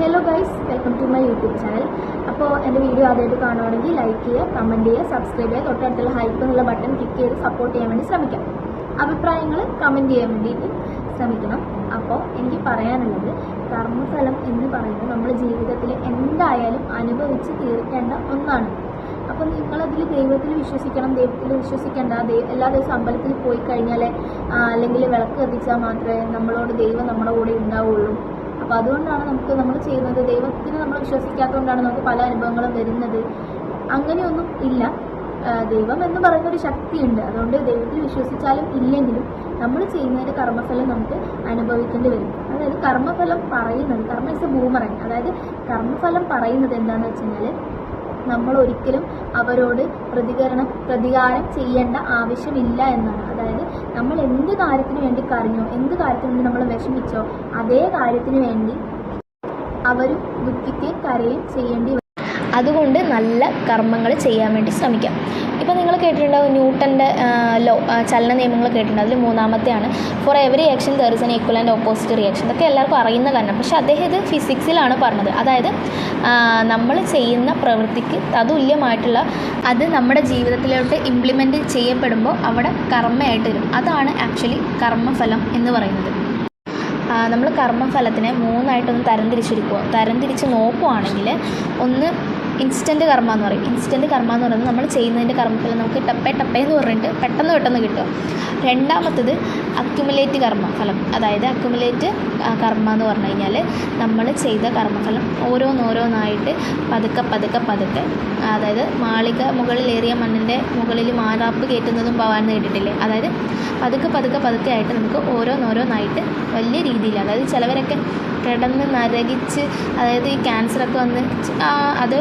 Hello guys welcome to my YouTube channel. അപ്പോൾ എന്റെ video ആദ്യമായിട്ട് കാണുവാണെങ്കിൽ ലൈക്ക് ചെയ്യുക കമന്റ് ചെയ്യുക സബ്സ്ക്രൈബ് ചെയ്യുക. തൊട്ടടുത്തുള്ള ഹൈപ്പ് എന്നുള്ള ബട്ടൺ ക്ലിക്ക് ചെയ്ത് സപ്പോർട്ട് ചെയ്യാൻ വേണ്ടി ശ്രമിക്കാം. അഭിപ്രായങ്ങൾ കമന്റ് ചെയ്യാൻ വേണ്ടിയിട്ട് ശ്രമിക്കണം. അപ്പോൾ എനിക്ക് പറയാനുള്ളത് കർമ്മഫലം എന്ന് പറയുന്നത് നമ്മുടെ ജീവിതത്തിൽ എന്തായാലും അനുഭവിച്ച് തീർക്കേണ്ട ഒന്നാണ്. അപ്പോൾ നിങ്ങളതിൽ ദൈവത്തിൽ വിശ്വസിക്കണം ദൈവത്തിൽ വിശ്വസിക്കേണ്ട എല്ലാ ദിവസവും അമ്പലത്തിൽ പോയി കഴിഞ്ഞാൽ അല്ലെങ്കിൽ വിളക്ക് കത്തിച്ചാൽ മാത്രമേ നമ്മളോട് ദൈവം നമ്മുടെ കൂടെ ഉണ്ടാവുള്ളൂ. അപ്പോൾ അതുകൊണ്ടാണ് നമുക്ക് നമ്മൾ ചെയ്യുന്നത്. ദൈവത്തിന് നമ്മൾ വിശ്വസിക്കാത്തതുകൊണ്ടാണ് നമുക്ക് പല അനുഭവങ്ങളും വരുന്നത്. അങ്ങനെയൊന്നും ഇല്ല. ദൈവം എന്ന് പറയുന്ന ഒരു ശക്തിയുണ്ട്. അതുകൊണ്ട് ദൈവത്തിൽ വിശ്വസിച്ചാലും ഇല്ലെങ്കിലും നമ്മൾ ചെയ്യുന്നതിന്റെ കർമ്മഫലം നമുക്ക് അനുഭവിക്കേണ്ടി വരും. അതായത് കർമ്മഫലം പറയുന്നത് കർമ്മ ഇസ് എ ബൂമറങ് അതായത് കർമ്മഫലം പറയുന്നത് എന്താണെന്ന് വെച്ച് കഴിഞ്ഞാൽ നമ്മൾ ഒരിക്കലും അവരോട് പ്രതികരണം പ്രതികാരം ചെയ്യേണ്ട ആവശ്യമില്ല എന്നാണ്. അതായത് നമ്മൾ എന്ത് കാര്യത്തിന് വേണ്ടി കരഞ്ഞോ എന്ത് കാര്യത്തിന് വേണ്ടി നമ്മൾ വിഷമിച്ചോ അതേ കാര്യത്തിന് വേണ്ടി അവരും ദുഃഖിക്കുകയും കരയുകയും ചെയ്യേണ്ടി അതുകൊണ്ട് നല്ല കർമ്മങ്ങൾ ചെയ്യാൻ വേണ്ടി ശ്രമിക്കാം. ഇപ്പോൾ നിങ്ങൾ കേട്ടിട്ടുണ്ടാവും ന്യൂട്ടന്റെ ലോ ചലന നിയമങ്ങൾ കേട്ടിട്ടുണ്ട്. അതിൽ മൂന്നാമത്തെയാണ്. For every action there is an equal and opposite reaction ഇതൊക്കെ എല്ലാവർക്കും അറിയുന്ന കാരണം പക്ഷേ അദ്ദേഹം ഇത് ഫിസിക്സിലാണ് പറഞ്ഞത്. അതായത് നമ്മൾ ചെയ്യുന്ന പ്രവൃത്തിക്ക് തതുല്യമായിട്ടുള്ള അത് നമ്മുടെ ജീവിതത്തിലോട്ട് ഇംപ്ലിമെന്റ് ചെയ്യപ്പെടുമ്പോൾ അവിടെ കർമ്മയായിട്ട് വരും. അതാണ് ആക്ച്വലി കർമ്മഫലം എന്ന് പറയുന്നത്. നമ്മൾ കർമ്മഫലത്തിനെ മൂന്നായിട്ടൊന്ന് തരംതിരിച്ചിരിക്കുക തരംതിരിച്ച് നോക്കുവാണെങ്കിൽ ഒന്ന് ഇൻസ്റ്റന്റ് കർമ്മ എന്ന് പറയും. ഇൻസ്റ്റന്റ് കർമ്മ എന്ന് പറയുന്നത് നമ്മൾ ചെയ്യുന്നതിന്റെ കർമ്മഫലം നമുക്ക് ടപ്പേ ടപ്പേ എന്ന് പറഞ്ഞിട്ട് പെട്ടെന്ന് പെട്ടെന്ന് കിട്ടും രണ്ടാമത്തത് അക്യുമുലേറ്റ് കർമ്മഫലം. അതായത് അക്യുമുലേറ്റ് കർമ്മ എന്ന് പറഞ്ഞു കഴിഞ്ഞാൽ നമ്മൾ ചെയ്ത കർമ്മഫലം ഓരോന്നോരോന്നായിട്ട് പതുക്കെ പതുക്കെ പതുക്കെ അതായത് മാളിക മുകളിലേറിയ മണ്ണിന്റെ മുകളിൽ മാറാപ്പ് കയറ്റുന്നതും ഭവാൻ കേട്ടിട്ടില്ലേ അതായത് പതുക്കെ പതുക്കെ പതുക്കെ ആയിട്ട് നമുക്ക് ഓരോന്നോരോന്നായിട്ട് വലിയ രീതിയിൽ അതായത് ചിലവരൊക്കെ കിടന്ന് നരകിച്ച് അതായത് ഈ ക്യാൻസറൊക്കെ വന്ന് അത്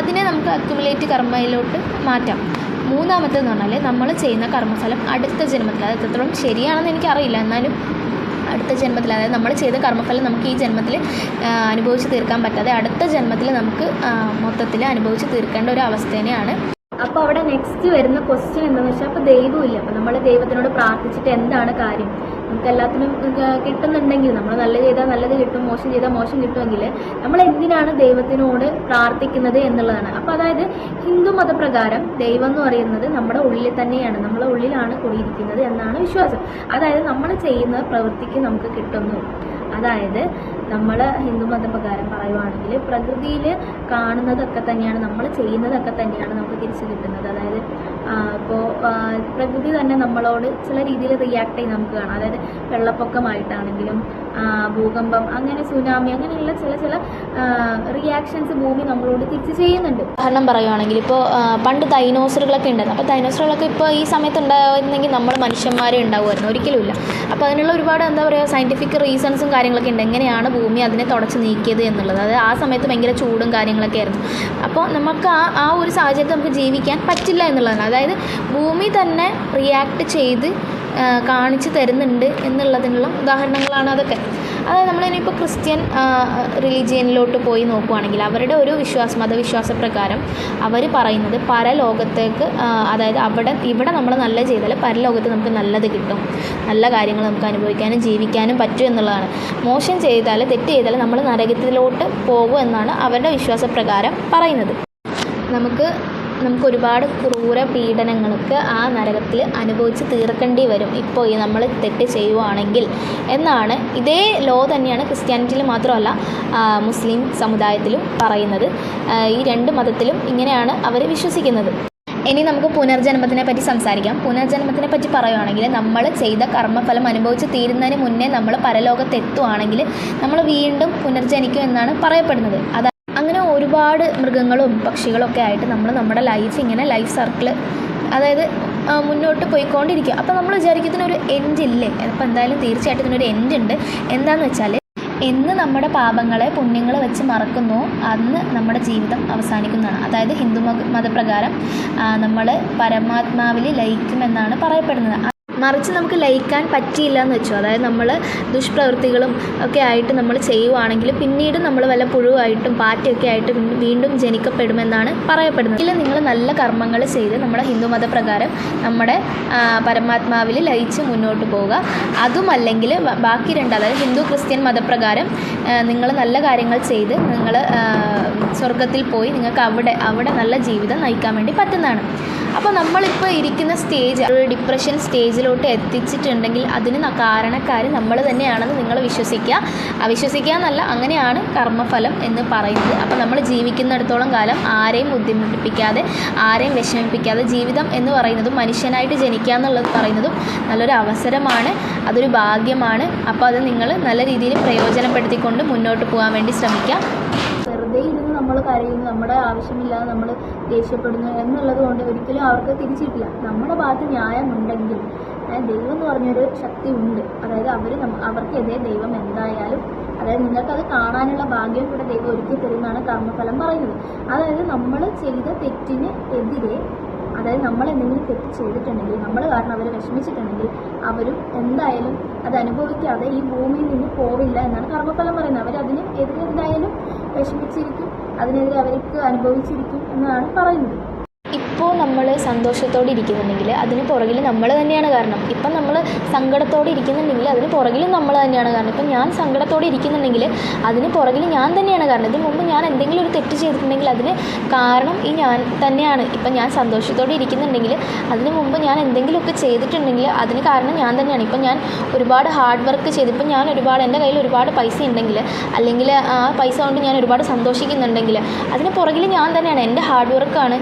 അതിനെ നമുക്ക് അക്യുമുലേറ്റ് കർമ്മയിലോട്ട് മാറ്റാം. മൂന്നാമത്തെന്ന് പറഞ്ഞാൽ നമ്മൾ ചെയ്യുന്ന കർമ്മഫലം അടുത്ത ജന്മത്തിൽ അത് എത്രത്തോളം ശരിയാണെന്ന് എനിക്കറിയില്ല. എന്നാലും അടുത്ത ജന്മത്തിൽ അതായത് നമ്മൾ ചെയ്ത കർമ്മഫലം നമുക്ക് ഈ ജന്മത്തിൽ അനുഭവിച്ച് തീർക്കാൻ പറ്റാതെ അടുത്ത ജന്മത്തിൽ നമുക്ക് മൊത്തത്തിൽ അനുഭവിച്ച് തീർക്കേണ്ട ഒരു അവസ്ഥ തന്നെയാണ്. അപ്പോൾ അവിടെ നെക്സ്റ്റ് വരുന്ന ക്വസ്റ്റ്യൻ എന്താണെന്ന് വെച്ചാൽ അപ്പോൾ ദൈവമില്ല. അപ്പോൾ നമ്മൾ ദൈവത്തിനോട് പ്രാർത്ഥിച്ചിട്ട് എന്താണ് കാര്യം? നമുക്ക് എല്ലാത്തിനും കിട്ടുന്നുണ്ടെങ്കിൽ നമ്മൾ നല്ല ചെയ്താൽ നല്ലത് കിട്ടും മോശം ചെയ്താൽ മോശം കിട്ടുമെങ്കിൽ നമ്മൾ എന്തിനാണ് ദൈവത്തിനോട് പ്രാർത്ഥിക്കുന്നത് എന്നുള്ളതാണ്. അപ്പോൾ അതായത് ഹിന്ദു മതപ്രകാരം ദൈവം എന്ന് പറയുന്നത് നമ്മുടെ ഉള്ളിൽ തന്നെയാണ് നമ്മുടെ ഉള്ളിലാണ് കുടിയിരിക്കുന്നത് എന്നാണ് വിശ്വാസം. അതായത് നമ്മൾ ചെയ്യുന്ന പ്രവൃത്തിക്ക് നമുക്ക് കിട്ടുന്നു. അതായത് നമ്മൾ ഹിന്ദു മതപ്രകാരം പറയുവാണെങ്കിൽ പ്രകൃതിയിൽ കാണുന്നതൊക്കെ തന്നെയാണ് നമ്മൾ ചെയ്യുന്നതൊക്കെ തന്നെയാണ് നമുക്ക് തിരിച്ചു കിട്ടുന്നത്. അതായത് ഇപ്പോൾ പ്രകൃതി തന്നെ നമ്മളോട് ചില രീതിയിൽ റിയാക്ട് ചെയ്ത് നമുക്ക് കാണാം. അതായത് വെള്ളപ്പൊക്കമായിട്ടാണെങ്കിലും ഭൂകമ്പം അങ്ങനെ സുനാമി അങ്ങനെയുള്ള ചില ചില റിയാക്ഷൻസ് ഭൂമി നമ്മളോട് തിരിച്ച് ചെയ്യുന്നുണ്ട്. ഉദാഹരണം പറയുവാണെങ്കിൽ ഇപ്പോൾ പണ്ട് ഡൈനോസറുകളൊക്കെ ഉണ്ടായിരുന്നു. അപ്പോൾ ഡൈനോസറുകളൊക്കെ ഇപ്പോൾ ഈ സമയത്ത് ഉണ്ടായിരുന്നെങ്കിൽ നമ്മൾ മനുഷ്യന്മാരെ ഉണ്ടാവുമായിരുന്നു. ഒരിക്കലുമില്ല അപ്പോൾ അതിനുള്ള ഒരുപാട് എന്താ പറയുക സയന്റിഫിക് റീസൺസും കാര്യങ്ങളൊക്കെ ഉണ്ട്. എങ്ങനെയാണ് ഭൂമി അതിനെ തുടച്ച് നീക്കിയത് എന്നുള്ളത്. അത് ആ സമയത്ത് ഭയങ്കര ചൂടും കാര്യങ്ങളൊക്കെ ആയിരുന്നു. അപ്പോൾ നമുക്ക് ആ ആ ഒരു സാഹചര്യത്തിൽ നമുക്ക് ജീവിക്കാൻ പറ്റില്ല എന്നുള്ളതാണ്. അതായത് ഭൂമി തന്നെ റിയാക്ട് ചെയ്ത് കാണിച്ച് തരുന്നുണ്ട് എന്നുള്ളതിനുള്ള ഉദാഹരണങ്ങളാണ് അതൊക്കെ. അതായത് നമ്മളിനിപ്പോൾ ക്രിസ്ത്യൻ റിലീജിയനിലോട്ട് പോയി നോക്കുവാണെങ്കിൽ അവരുടെ ഒരു വിശ്വാസം മതവിശ്വാസ പ്രകാരം അവർ പറയുന്നത് പരലോകത്തേക്ക് ലോകത്തേക്ക് അതായത് അവിടെ ഇവിടെ നമ്മൾ നല്ല ചെയ്താൽ പരലോകത്ത് നമുക്ക് നല്ലത് കിട്ടും. നല്ല കാര്യങ്ങൾ നമുക്ക് അനുഭവിക്കാനും ജീവിക്കാനും പറ്റും എന്നുള്ളതാണ്. മോശം ചെയ്താൽ തെറ്റ് ചെയ്താൽ നമ്മൾ നരകത്തിലോട്ട് പോകും എന്നാണ് അവരുടെ വിശ്വാസപ്രകാരം പറയുന്നത്. നമുക്ക് നമുക്ക് ഒരുപാട് ക്രൂര പീഡനങ്ങളൊക്കെ ആ നരകത്തിൽ അനുഭവിച്ച് തീർക്കേണ്ടി വരും. ഇപ്പോൾ ഈ നമ്മൾ തെറ്റ് ചെയ്യുവാണെങ്കിൽ എന്നാണ് ഇതേ ലോ തന്നെയാണ് ക്രിസ്ത്യാനിറ്റിയിൽ മാത്രമല്ല മുസ്ലിം സമുദായത്തിലും പറയുന്നത്. ഈ രണ്ട് മതത്തിലും ഇങ്ങനെയാണ് അവർ വിശ്വസിക്കുന്നത്. ഇനി നമുക്ക് പുനർജന്മത്തിനെ പറ്റി സംസാരിക്കാം. പുനർജന്മത്തിനെ പറ്റി പറയുകയാണെങ്കിൽ നമ്മൾ ചെയ്ത കർമ്മഫലം അനുഭവിച്ച് തീരുന്നതിന് മുന്നേ നമ്മൾ പരലോകത്തെത്തുവാണെങ്കിൽ നമ്മൾ വീണ്ടും പുനർജനിക്കും എന്നാണ് പറയപ്പെടുന്നത്. അത് അങ്ങനെ ഒരുപാട് മൃഗങ്ങളും പക്ഷികളും ഒക്കെ ആയിട്ട് നമ്മൾ നമ്മുടെ ലൈഫ് ഇങ്ങനെ ലൈഫ് സർക്കിൾ അതായത് മുന്നോട്ട് പോയിക്കൊണ്ടിരിക്കുക. അപ്പോൾ നമ്മൾ വിചാരിക്കുന്നതിനൊരു എൻഡ് ഇല്ലേ? അപ്പോൾ എന്തായാലും തീർച്ചയായിട്ടും ഇതിനൊരു എൻഡ് ഉണ്ട്. എന്താണെന്ന് വെച്ചാൽ എന്ന് നമ്മുടെ പാപങ്ങളെ പുണ്യങ്ങൾ വെച്ച് മറക്കുന്നു. അന്ന് നമ്മുടെ ജീവിതം അവസാനിക്കുന്നതാണ്. അതായത് ഹിന്ദു മത മതപ്രകാരം നമ്മൾ പരമാത്മാവിൽ ലയിക്കുമെന്നാണ് പറയപ്പെടുന്നത്. മറിച്ച് നമുക്ക് ലയിക്കാൻ പറ്റിയില്ല എന്ന് വെച്ചു. അതായത് നമ്മൾ ദുഷ്പ്രവൃത്തികളും ഒക്കെ ആയിട്ട് നമ്മൾ ചെയ്യുവാണെങ്കിൽ പിന്നീട് നമ്മൾ വല്ല പുഴുവായിട്ടും പാറ്റയൊക്കെ ആയിട്ട് വീണ്ടും ജനിക്കപ്പെടുമെന്നാണ് പറയപ്പെടുന്നത്. ഇതിൽ നിങ്ങൾ നല്ല കർമ്മങ്ങൾ ചെയ്ത് നമ്മുടെ ഹിന്ദുമത പ്രകാരം നമ്മുടെ പരമാത്മാവിൽ ലയിച്ച് മുന്നോട്ട് പോവുക. അതുമല്ലെങ്കിൽ ബാക്കി രണ്ട് അതായത് ഹിന്ദു ക്രിസ്ത്യൻ മതപ്രകാരം നിങ്ങൾ നല്ല കാര്യങ്ങൾ ചെയ്ത് നിങ്ങൾ സ്വർഗത്തിൽ പോയി നിങ്ങൾക്ക് അവിടെ അവിടെ നല്ല ജീവിതം നയിക്കാൻ വേണ്ടി പറ്റുന്നതാണ്. അപ്പോൾ നമ്മളിപ്പോൾ ഇരിക്കുന്ന സ്റ്റേജ് ഡിപ്രഷൻ സ്റ്റേജിലോട്ട് എത്തിച്ചിട്ടുണ്ടെങ്കിൽ അതിന് കാരണക്കാർ നമ്മൾ തന്നെയാണെന്ന് നിങ്ങൾ വിശ്വസിക്കുക. അവിശ്വസിക്കുക എന്നല്ല അങ്ങനെയാണ് കർമ്മഫലം എന്ന് പറയുന്നത്. അപ്പോൾ നമ്മൾ ജീവിക്കുന്നിടത്തോളം കാലം ആരെയും ബുദ്ധിമുട്ടിപ്പിക്കാതെ ആരെയും വിഷമിപ്പിക്കാതെ ജീവിതം എന്ന് പറയുന്നതും മനുഷ്യനായിട്ട് ജനിക്കുക എന്നുള്ളത് പറയുന്നതും നല്ലൊരു അവസരമാണ് അതൊരു ഭാഗ്യമാണ്. അപ്പോൾ അത് നിങ്ങൾ നല്ല രീതിയിൽ പ്രയോജനപ്പെടുത്തിക്കൊണ്ട് മുന്നോട്ട് പോകാൻ വേണ്ടി ശ്രമിക്കുക. വെറുതെ ഇരുന്ന് നമ്മൾ കരയുന്നു നമ്മുടെ ആവശ്യമില്ലാതെ നമ്മൾ ദേഷ്യപ്പെടുന്നു എന്നുള്ളത് കൊണ്ട് ഒരിക്കലും അവർക്ക് തിരിച്ചിട്ടില്ല. നമ്മുടെ ഭാഗത്ത് ന്യായമുണ്ടെങ്കിൽ ദൈവം എന്ന് പറഞ്ഞൊരു ശക്തി ഉണ്ട്. അതായത് അവർ അവർക്കെതിരെ ദൈവം എന്തായാലും അതായത് നിങ്ങൾക്കത് കാണാനുള്ള ഭാഗ്യം കൂടെ ദൈവം ഒരുക്കി തരുന്നതാണ് കർമ്മഫലം പറയുന്നത്. അതായത് നമ്മൾ ചെയ്ത തെറ്റിന് എതിരെ അതായത് നമ്മൾ എന്തെങ്കിലും തെറ്റ് ചെയ്തിട്ടുണ്ടെങ്കിൽ നമ്മൾ കാരണം അവരെ വിഷമിച്ചിട്ടുണ്ടെങ്കിൽ അവരും എന്തായാലും അത് അനുഭവിക്കാതെ ഈ ഭൂമിയിൽ നിന്ന് പോവില്ല എന്നാണ് കർമ്മഫലം പറയുന്നത്. അവരതിന് എതിരെ എന്തായാലും വിഷമിച്ചിരിക്കും. അതിനെതിരെ അവർക്ക് അനുഭവിച്ചിരിക്കും എന്നാണ് പറയുന്നത്. ഇപ്പോൾ നമ്മൾ സന്തോഷത്തോടെ ഇരിക്കുന്നുണ്ടെങ്കിൽ അതിന് പുറകിൽ നമ്മൾ തന്നെയാണ് കാരണം. ഇപ്പം നമ്മൾ സങ്കടത്തോടെ ഇരിക്കുന്നുണ്ടെങ്കിൽ അതിന് പുറകിലും നമ്മൾ തന്നെയാണ് കാരണം. ഇപ്പം ഞാൻ സങ്കടത്തോടെ ഇരിക്കുന്നുണ്ടെങ്കിൽ അതിന് പുറകിൽ ഞാൻ തന്നെയാണ് കാരണം. ഇതിന് മുമ്പ് ഞാൻ എന്തെങ്കിലും ഒരു തെറ്റ് ചെയ്തിട്ടുണ്ടെങ്കിൽ അതിന് കാരണം ഈ ഞാൻ തന്നെയാണ്. ഇപ്പം ഞാൻ സന്തോഷത്തോടെ ഇരിക്കുന്നുണ്ടെങ്കിൽ അതിന് മുമ്പ് ഞാൻ എന്തെങ്കിലുമൊക്കെ ചെയ്തിട്ടുണ്ടെങ്കിൽ അതിന് കാരണം ഞാൻ തന്നെയാണ്. ഇപ്പം ഞാൻ ഒരുപാട് ഹാർഡ് വർക്ക് ചെയ്ത് ഇപ്പം ഞാൻ ഒരുപാട് എന്റെ കയ്യിൽ ഒരുപാട് പൈസ ഉണ്ടെങ്കിൽ അല്ലെങ്കിൽ ആ പൈസ കൊണ്ട് ഞാൻ ഒരുപാട് സന്തോഷിക്കുന്നുണ്ടെങ്കിൽ അതിന് പുറകിൽ ഞാൻ തന്നെയാണ്. എന്റെ ഹാർഡ് വർക്കാണ്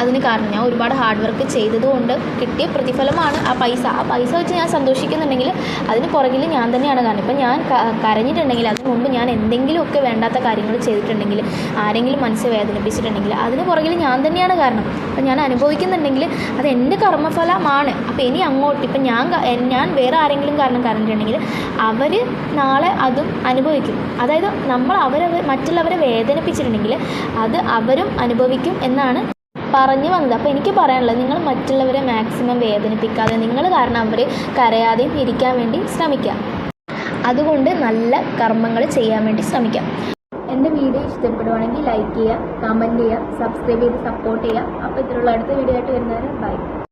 അതിന് കാരണം ഞാൻ ഒരുപാട് ഹാർഡ് വർക്ക് ചെയ്തതുകൊണ്ട് കിട്ടിയ പ്രതിഫലമാണ് ആ പൈസ. ആ പൈസ വെച്ച് ഞാൻ സന്തോഷിക്കുന്നുണ്ടെങ്കിൽ അതിന് പുറകിൽ ഞാൻ തന്നെയാണ്. കാരണം ഇപ്പം ഞാൻ കരഞ്ഞിട്ടുണ്ടെങ്കിൽ അതിന് മുമ്പ് ഞാൻ എന്തെങ്കിലുമൊക്കെ വേണ്ടാത്ത കാര്യങ്ങൾ ചെയ്തിട്ടുണ്ടെങ്കിൽ ആരെങ്കിലും മനസ്സ് വേദനിപ്പിച്ചിട്ടുണ്ടെങ്കിൽ അതിന് പുറകിൽ ഞാൻ തന്നെയാണ് കാരണം. അപ്പം ഞാൻ അനുഭവിക്കുന്നുണ്ടെങ്കിൽ അത് എന്റെ കർമ്മഫലമാണ്. അപ്പോൾ ഇനി അങ്ങോട്ട് ഇപ്പം ഞാൻ ഞാൻ വേറെ ആരെങ്കിലും കാരണം കരഞ്ഞിട്ടുണ്ടെങ്കിൽ അവർ നാളെ അതും അനുഭവിക്കും. അതായത് നമ്മൾ അവരെ മറ്റുള്ളവരെ വേദനിപ്പിച്ചിട്ടുണ്ടെങ്കിൽ അത് അവരും അനുഭവിക്കും എന്നാണ് പറഞ്ഞു വന്നത്. അപ്പോൾ എനിക്ക് പറയാനുള്ളത് നിങ്ങൾ മറ്റുള്ളവരെ മാക്സിമം വേദനിപ്പിക്കാതെ നിങ്ങൾ കാരണം അവർ കരയാതെയും ഇരിക്കാൻ വേണ്ടി ശ്രമിക്കുക. അതുകൊണ്ട് നല്ല കർമ്മങ്ങൾ ചെയ്യാൻ വേണ്ടി ശ്രമിക്കാം എന്റെ വീഡിയോ ഇഷ്ടപ്പെടുവാണെങ്കിൽ ലൈക്ക് ചെയ്യുക കമന്റ് ചെയ്യുക സബ്സ്ക്രൈബ് ചെയ്ത് സപ്പോർട്ട് ചെയ്യുക. അപ്പോൾ ഇതിലുള്ള അടുത്ത വീഡിയോ ആയിട്ട് വരുന്നവരെ ബൈ